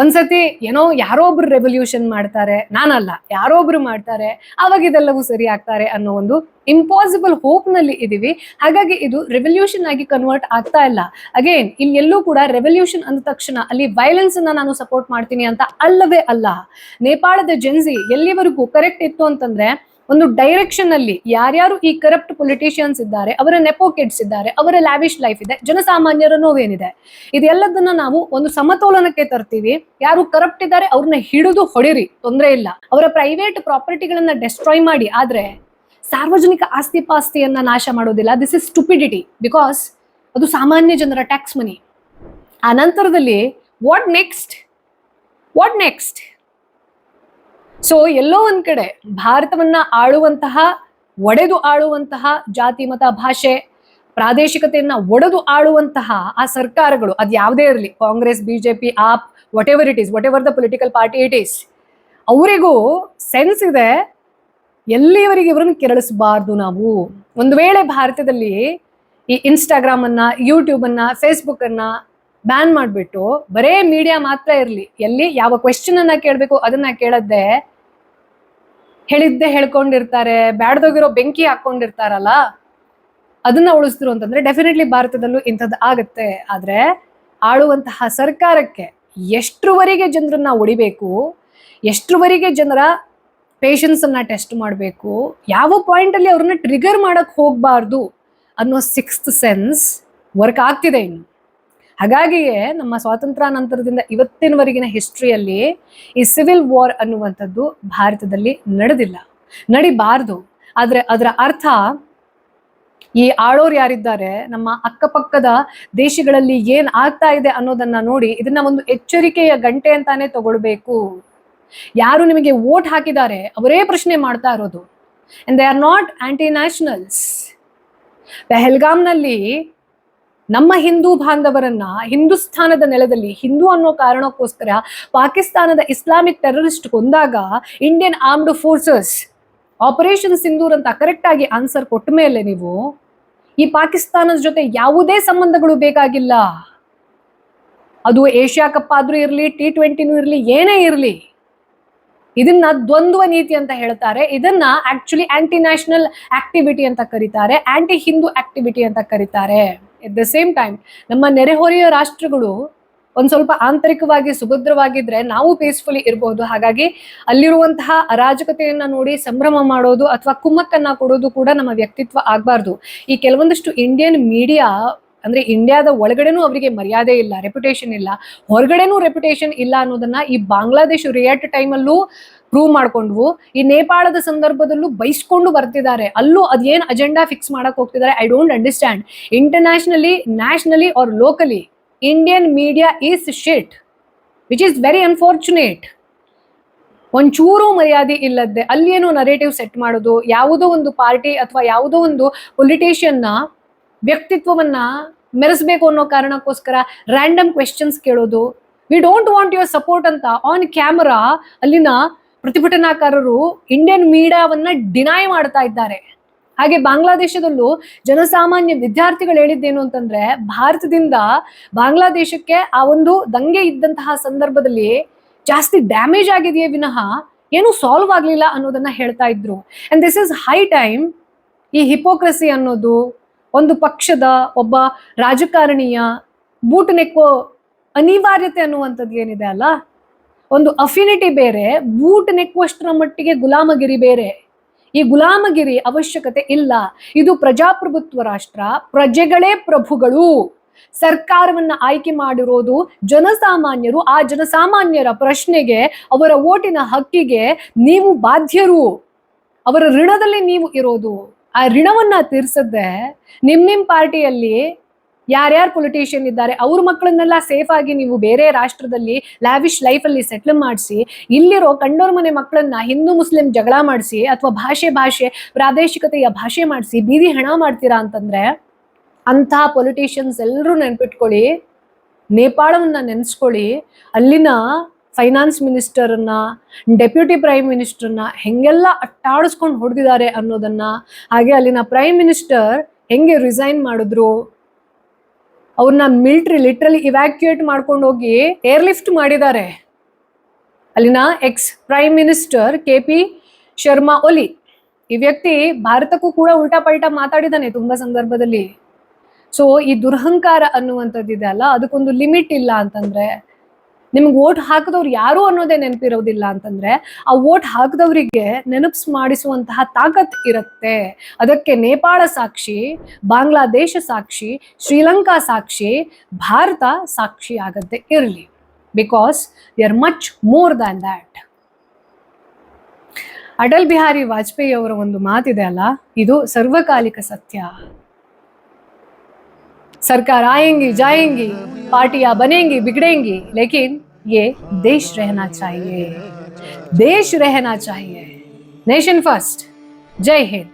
ಒಂದ್ಸತಿ ಏನೋ ಯಾರೋ ಒಬ್ರು ರೆವಲ್ಯೂಷನ್ ಮಾಡ್ತಾರೆ, ನಾನಲ್ಲ, ಯಾರೋ ಒಬ್ರು ಮಾಡ್ತಾರೆ ಅವಾಗ ಇದೆಲ್ಲವೂ ಸರಿ ಆಗ್ತಾರೆ ಅನ್ನೋ ಒಂದು ಇಂಪಾಸಿಬಲ್ ಹೋಪ್ನಲ್ಲಿ ಇದೀವಿ. ಹಾಗಾಗಿ ಇದು ರೆವಲ್ಯೂಷನ್ ಆಗಿ ಕನ್ವರ್ಟ್ ಆಗ್ತಾ ಇಲ್ಲ. ಅಗೇನ್ ಇಲ್ಲಿ ಎಲ್ಲೂ ಕೂಡ ರೆವಲ್ಯೂಷನ್ ಅಂದ ತಕ್ಷಣ ಅಲ್ಲಿ ವೈಲೆನ್ಸ್ ಅನ್ನ ನಾನು ಸಪೋರ್ಟ್ ಮಾಡ್ತೀನಿ ಅಂತ ಅಲ್ಲವೇ ಅಲ್ಲ. ನೇಪಾಳದ ಜನ್ಸಿ ಎಲ್ಲಿವರೆಗೂ ಕರೆಕ್ಟ್ ಇತ್ತು ಅಂತಂದ್ರೆ ಒಂದು ಡೈರೆಕ್ಷನ್ ಅಲ್ಲಿ ಯಾರ್ಯಾರು ಈ ಕರಪ್ಟ್ ಪೊಲಿಟಿಷಿಯನ್ಸ್ ಇದ್ದಾರೆ, ಅವರ ನೆಪೋ ಕಿಡ್ಸ್ ಇದ್ದಾರೆ, ಅವರ ಲ್ಯಾವಿಶ್ ಲೈಫ್ ಇದೆ, ಜನಸಾಮಾನ್ಯರ ನೋವೇನಿದೆ. ಇದೆಲ್ಲದನ್ನ ನಾವು ಒಂದು ಸಮತೋಲನಕ್ಕೆ ತರ್ತೀವಿ. ಯಾರು ಕರಪ್ಟ್ ಇದ್ದಾರೆ ಅವ್ರನ್ನ ಹಿಡಿದು ಹೊಡಿರಿ ತೊಂದರೆ ಇಲ್ಲ. ಅವರ ಪ್ರೈವೇಟ್ ಪ್ರಾಪರ್ಟಿಗಳನ್ನ ಡೆಸ್ಟ್ರಾಯ್ ಮಾಡಿ, ಆದ್ರೆ ಸಾರ್ವಜನಿಕ ಆಸ್ತಿ ಪಾಸ್ತಿಯನ್ನ ನಾಶ ಮಾಡೋದಿಲ್ಲ. ದಿಸ್ ಇಸ್ ಸ್ಟುಪಿಡಿಟಿ ಬಿಕಾಸ್ ಅದು ಸಾಮಾನ್ಯ ಜನರ ಟ್ಯಾಕ್ಸ್ ಮನಿ ಆ ನಂತರದಲ್ಲಿ what next what next so ಎಲ್ಲೋ ಒಂದ್ ಕಡೆ ಭಾರತವನ್ನ ಆಳುವಂತಹ, ಒಡೆದು ಆಳುವಂತಹ ಜಾತಿ, ಮತ, ಭಾಷೆ, ಪ್ರಾದೇಶಿಕತೆಯನ್ನ ಒಡೆದು ಆಳುವಂತಹ ಆ ಸರ್ಕಾರಗಳು, ಅದ್ ಯಾವುದೇ ಇರಲಿ, Congress BJP AAP whatever it is whatever the political party it is ಅವರಿಗೂ ಸೆನ್ಸ್ ಇದೆ ಎಲ್ಲಿವರೆಗೆ ಇವ್ರನ್ನ ಕೆರಳಿಸಬಾರ್ದು ನಾವು? ಒಂದು ವೇಳೆ ಭಾರತದಲ್ಲಿ ಈ ಇನ್ಸ್ಟಾಗ್ರಾಮ್ ಅನ್ನ ಯೂಟ್ಯೂಬ್ ಅನ್ನ ಫೇಸ್ಬುಕ್ ಅನ್ನ ಬ್ಯಾನ್ ಮಾಡಿಬಿಟ್ಟು ಬರೇ ಮೀಡಿಯಾ ಮಾತ್ರ ಇರಲಿ, ಎಲ್ಲಿ ಯಾವ ಕ್ವೆಶನ್ ಅನ್ನ ಕೇಳಬೇಕು, ಅದನ್ನ ಕೇಳದ್ದೆ ಹೇಳಿದ್ದೆ ಹೇಳ್ಕೊಂಡಿರ್ತಾರೆ, ಬ್ಯಾಡ್ದೋಗಿರೋ ಬೆಂಕಿ ಹಾಕೊಂಡಿರ್ತಾರಲ್ಲ ಅದನ್ನ ಉಳಿಸಿದ್ರು ಅಂತಂದ್ರೆ ಡೆಫಿನೆಟ್ಲಿ ಭಾರತದಲ್ಲೂ ಇಂಥದ್ದು ಆಗತ್ತೆ. ಆದ್ರೆ ಆಳುವಂತಹ ಸರ್ಕಾರಕ್ಕೆ ಎಷ್ಟರವರೆಗೆ ಜನರನ್ನ ಒಡಿಬೇಕು ಎಷ್ಟರವರೆಗೆ ಜನರ ಪೇಷನ್ಸ್ ಅನ್ನ ಟೆಸ್ಟ್ ಮಾಡಬೇಕು, ಯಾವ ಪಾಯಿಂಟ್ ಅಲ್ಲಿ ಅವ್ರನ್ನ ಟ್ರಿಗರ್ ಮಾಡಕ್ ಹೋಗ್ಬಾರ್ದು ಅನ್ನೋ ಸಿಕ್ಸ್ತ್ ಸೆನ್ಸ್ ವರ್ಕ್ ಆಗ್ತಿದೆ ಇನ್ನು. ಹಾಗಾಗಿಯೇ ನಮ್ಮ ಸ್ವಾತಂತ್ರ್ಯ ನಂತರದಿಂದ ಇವತ್ತಿನವರೆಗಿನ ಹಿಸ್ಟ್ರಿಯಲ್ಲಿ ಈ ಸಿವಿಲ್ ವಾರ್ ಅನ್ನುವಂಥದ್ದು ಭಾರತದಲ್ಲಿ ನಡೆದಿಲ್ಲ, ನಡಿಬಾರ್ದು. ಆದ್ರೆ ಅದರ ಅರ್ಥ ಈ ಆಳೋರು ಯಾರಿದ್ದಾರೆ, ನಮ್ಮ ಅಕ್ಕಪಕ್ಕದ ದೇಶಗಳಲ್ಲಿ ಏನ್ ಆಗ್ತಾ ಇದೆ ಅನ್ನೋದನ್ನ ನೋಡಿ ಇದನ್ನ ಒಂದು ಎಚ್ಚರಿಕೆಯ ಗಂಟೆ ಅಂತಾನೆ ತಗೊಳ್ಬೇಕು. ಯಾರು ನಿಮಗೆ ವೋಟ್ ಹಾಕಿದ್ದಾರೆ ಅವರೇ ಪ್ರಶ್ನೆ ಮಾಡ್ತಾ ಇರೋದು. And they are not anti nationals ಪೆಹಲ್ಗಾಮ್ನಲ್ಲಿ ನಮ್ಮ ಹಿಂದೂ ಬಾಂಧವರನ್ನ ಹಿಂದೂಸ್ಥಾನದ ನೆಲದಲ್ಲಿ, ಹಿಂದೂ ಅನ್ನೋ ಕಾರಣಕ್ಕೋಸ್ಕರ ಪಾಕಿಸ್ತಾನದ Islamic terrorist ಕೊಂದಾಗ Indian armed forces operation Sindoor ಅಂತ ಕರೆಕ್ಟ್ ಆಗಿ ಆನ್ಸರ್ ಕೊಟ್ಟ ಮೇಲೆ ನೀವು ಈ ಪಾಕಿಸ್ತಾನದ ಜೊತೆ ಯಾವುದೇ ಸಂಬಂಧಗಳು ಬೇಕಾಗಿಲ್ಲ. ಅದು ಏಷ್ಯಾ ಕಪ್ ಆದ್ರೂ ಇರಲಿ ಟಿ ಟ್ವೆಂಟಿನೂ ಇರಲಿ, ಏನೇ ಇರಲಿ. ಇದನ್ನ ದ್ವಂದ್ವ ನೀತಿ ಅಂತ ಹೇಳ್ತಾರೆ. ಇದನ್ನ ಆಕ್ಚುಲಿ ಆಂಟಿ ನ್ಯಾಷನಲ್ ಆಕ್ಟಿವಿಟಿ ಅಂತ ಕರೀತಾರೆ ಆಂಟಿ ಹಿಂದೂ ಆಕ್ಟಿವಿಟಿ ಅಂತ ಕರೀತಾರೆ. ಎಟ್ ದ ಸೇಮ್ ಟೈಮ್ ನಮ್ಮ ನೆರೆಹೊರೆಯ ರಾಷ್ಟ್ರಗಳು ಒಂದ್ ಸ್ವಲ್ಪ ಆಂತರಿಕವಾಗಿ ಸುಭದ್ರವಾಗಿದ್ರೆ ನಾವು ಪೀಸ್ಫುಲಿ ಇರಬಹುದು ಹಾಗಾಗಿ ಅಲ್ಲಿರುವಂತಹ ಅರಾಜಕತೆಯನ್ನ ನೋಡಿ ಸಂಭ್ರಮ ಮಾಡೋದು ಅಥವಾ ಕುಮ್ಮಕ್ಕನ್ನ ಕೊಡೋದು ಕೂಡ ನಮ್ಮ ವ್ಯಕ್ತಿತ್ವ ಆಗ್ಬಾರ್ದು. ಈ ಕೆಲವೊಂದಷ್ಟು ಇಂಡಿಯನ್ ಮೀಡಿಯಾ ಅಂದ್ರೆ ಇಂಡಿಯಾದ ಒಳಗಡೆನೂ ಅವರಿಗೆ ಮರ್ಯಾದೆ ಇಲ್ಲ ರೆಪ್ಯುಟೇಷನ್ ಇಲ್ಲ. ಹೊರಗಡೆನೂ ರೆಪ್ಯುಟೇಷನ್ ಇಲ್ಲ ಅನ್ನೋದನ್ನ ಈ ಬಾಂಗ್ಲಾದೇಶ ರಿಯಾಟ್ ಟೈಮಲ್ಲೂ ಪ್ರೂವ್ ಮಾಡ್ಕೊಂಡ್ವು. ಈ ನೇಪಾಳದ ಸಂದರ್ಭದಲ್ಲೂ ಬೈಸ್ಕೊಂಡು ಬರ್ತಿದ್ದಾರೆ. ಅಲ್ಲೂ ಅದೇನ್ ಅಜೆಂಡಾ ಫಿಕ್ಸ್ ಮಾಡಕ್ ಹೋಗ್ತಿದ್ದಾರೆ? I don't understand internationally nationally or locally Indian media is shit which is very unfortunate ಒಂಚೂರು ಮರ್ಯಾದೆ ಇಲ್ಲದ್ದೆ. ಅಲ್ಲೇನೋ ನರೇಟಿವ್ ಸೆಟ್ ಮಾಡೋದು, ಯಾವುದೋ ಒಂದು ಪಾರ್ಟಿ ಅಥವಾ ಯಾವುದೋ ಒಂದು ಪೊಲಿಟಿಷಿಯನ್ನ ವ್ಯಕ್ತಿತ್ವವನ್ನ ಮೆರೆಸ್ಬೇಕು ಅನ್ನೋ ಕಾರಣಕ್ಕೋಸ್ಕರ ರ್ಯಾಂಡಮ್ ಕ್ವೆಶನ್ಸ್ ಕೇಳೋದು. We don't want your support ಅಂತ ಆನ್ ಕ್ಯಾಮರಾ ಅಲ್ಲಿನ ಪ್ರತಿಭಟನಾಕಾರರು ಇಂಡಿಯನ್ ಮೀಡಿಯಾವನ್ನ ಡಿನೈ ಮಾಡ್ತಾ ಇದ್ದಾರೆ. ಹಾಗೆ ಬಾಂಗ್ಲಾದೇಶದಲ್ಲೂ ಜನಸಾಮಾನ್ಯ ವಿದ್ಯಾರ್ಥಿಗಳು ಹೇಳಿದ್ದೇನು ಅಂತಂದ್ರೆ, ಭಾರತದಿಂದ ಬಾಂಗ್ಲಾದೇಶಕ್ಕೆ ಆ ಒಂದು ದಂಗೆ ಇದ್ದಂತಹ ಸಂದರ್ಭದಲ್ಲಿ ಜಾಸ್ತಿ ಡ್ಯಾಮೇಜ್ ಆಗಿದೆಯೇ ವಿನಃ ಏನು ಸಾಲ್ವ್ ಆಗಲಿಲ್ಲ ಅನ್ನೋದನ್ನ ಹೇಳ್ತಾ ಇದ್ರು. And this is high time ಈ ಹಿಪೋಕ್ರಸಿ ಅನ್ನೋದು ಒಂದು ಪಕ್ಷದ ಒಬ್ಬ ರಾಜಕಾರಣಿಯ ಬೂಟ್ ನೆಕ್ಕೋ ಅನಿವಾರ್ಯತೆ ಅನ್ನುವಂಥದ್ದು ಏನಿದೆ ಅಲ್ಲ? ಒಂದು ಅಫಿನಿಟಿ ಬೇರೆ ಬೂಟ್ ನೆಕ್ಕುವಷ್ಟರ ಮಟ್ಟಿಗೆ ಗುಲಾಮಗಿರಿ ಬೇರೆ. ಈ ಗುಲಾಮಗಿರಿ ಅವಶ್ಯಕತೆ ಇಲ್ಲ. ಇದು ಪ್ರಜಾಪ್ರಭುತ್ವ ರಾಷ್ಟ್ರ, ಪ್ರಜೆಗಳೇ ಪ್ರಭುಗಳು. ಸರ್ಕಾರವನ್ನ ಆಯ್ಕೆ ಮಾಡಿರೋದು ಜನಸಾಮಾನ್ಯರು. ಆ ಜನಸಾಮಾನ್ಯರ ಪ್ರಶ್ನೆಗೆ, ಅವರ ಓಟಿನ ಹಕ್ಕಿಗೆ ನೀವು ಬಾಧ್ಯರು. ಅವರ ಋಣದಲ್ಲಿ ನೀವು ಇರೋದು. ಆ ಋಣವನ್ನ ತೀರ್ಸದೆ ನಿಮ್ ನಿಮ್ ಪಾರ್ಟಿಯಲ್ಲಿ ಯಾರ್ಯಾರು ಪೊಲಿಟಿಷಿಯನ್ ಇದ್ದಾರೆ, ಅವ್ರ ಮಕ್ಕಳನ್ನೆಲ್ಲ ಸೇಫ್ ಆಗಿ ನೀವು ಬೇರೆ ರಾಷ್ಟ್ರದಲ್ಲಿ ಲ್ಯಾವಿಶ್ ಲೈಫ್ ಅಲ್ಲಿ ಸೆಟ್ಲ್ ಮಾಡಿಸಿ, ಇಲ್ಲಿರೋ ಕಂಡೋರ್ ಮನೆ ಮಕ್ಕಳನ್ನ ಹಿಂದೂ ಮುಸ್ಲಿಂ ಜಗಳ ಮಾಡಿಸಿ ಅಥವಾ ಭಾಷೆ ಭಾಷೆ, ಪ್ರಾದೇಶಿಕತೆಯ ಭಾಷೆ ಮಾಡಿಸಿ, ಬೀದಿ ಹಣ ಮಾಡ್ತೀರಾ ಅಂತಂದ್ರೆ ಅಂತಹ ಪೊಲಿಟಿಷಿಯನ್ಸ್ ಎಲ್ಲರೂ ನೆನ್ಪಿಟ್ಕೊಳ್ಳಿ, ನೇಪಾಳವನ್ನ ನೆನೆಸ್ಕೊಳ್ಳಿ, ಅಲ್ಲಿನ ಫೈನಾನ್ಸ್ ಮಿನಿಸ್ಟರನ್ನ ಡೆಪ್ಯೂಟಿ ಪ್ರೈಮ್ ಮಿನಿಸ್ಟರ್ನ ಹೆಂಗೆಲ್ಲ ಅಟ್ಟಾಡಿಸ್ಕೊಂಡು ಹೊಡೆದಿದ್ದಾರೆ ಅನ್ನೋದನ್ನ, ಹಾಗೆ ಅಲ್ಲಿನ ಪ್ರೈಮ್ ಮಿನಿಸ್ಟರ್ ಹೆಂಗೆ ರಿಸೈನ್ ಮಾಡಿದ್ರು ಅವ್ರನ್ನ ಮಿಲ್ಟ್ರಿ ಲಿಟ್ರಲಿ ಇವ್ಯಾಕ್ಯುಯೇಟ್ ಮಾಡ್ಕೊಂಡು ಹೋಗಿ ಏರ್ಲಿಫ್ಟ್ ಮಾಡಿದ್ದಾರೆ. ಅಲ್ಲಿನ ex prime minister K P Sharma Oli ಈ ವ್ಯಕ್ತಿ ಭಾರತಕ್ಕೂ ಕೂಡ ಉಲ್ಟಾ ಪಲ್ಟಾ ಮಾತಾಡಿದ್ದಾನೆ ತುಂಬಾ ಸಂದರ್ಭದಲ್ಲಿ. ಸೊ ಈ ದುರಹಂಕಾರ ಅನ್ನುವಂಥದ್ದಿದೆ ಅಲ್ಲ, ಅದಕ್ಕೊಂದು ಲಿಮಿಟ್ ಇಲ್ಲ ಅಂತಂದ್ರೆ ನಿಮ್ಗೆ ವೋಟ್ ಹಾಕಿದವ್ರು ಯಾರು ಅನ್ನೋದೇ ನೆನಪಿರೋದಿಲ್ಲ ಅಂತಂದ್ರೆ ಆ ವೋಟ್ ಹಾಕಿದವರಿಗೆ ನೆನಪು ಮಾಡಿಸುವಂತಹ ತಾಕತ್ ಇರುತ್ತೆ ಅದಕ್ಕೆ ನೇಪಾಳ ಸಾಕ್ಷಿ ಬಾಂಗ್ಲಾದೇಶ ಸಾಕ್ಷಿ ಶ್ರೀಲಂಕಾ ಸಾಕ್ಷಿ ಭಾರತ ಸಾಕ್ಷಿ ಆಗತ್ತೆ ಇರಲಿ because they are much more than that Atal Bihari Vajpayee ಅವರ ಒಂದು ಮಾತಿದೆ ಅಲ್ಲ ಇದು ಸರ್ವಕಾಲಿಕ ಸತ್ಯ सरकार आएंगी जाएंगी पार्टियां बनेंगी बिगड़ेंगी लेकिन ये देश रहना चाहिए। देश रहना चाहिए। नेशन फ़र्स्ट जय हिंद।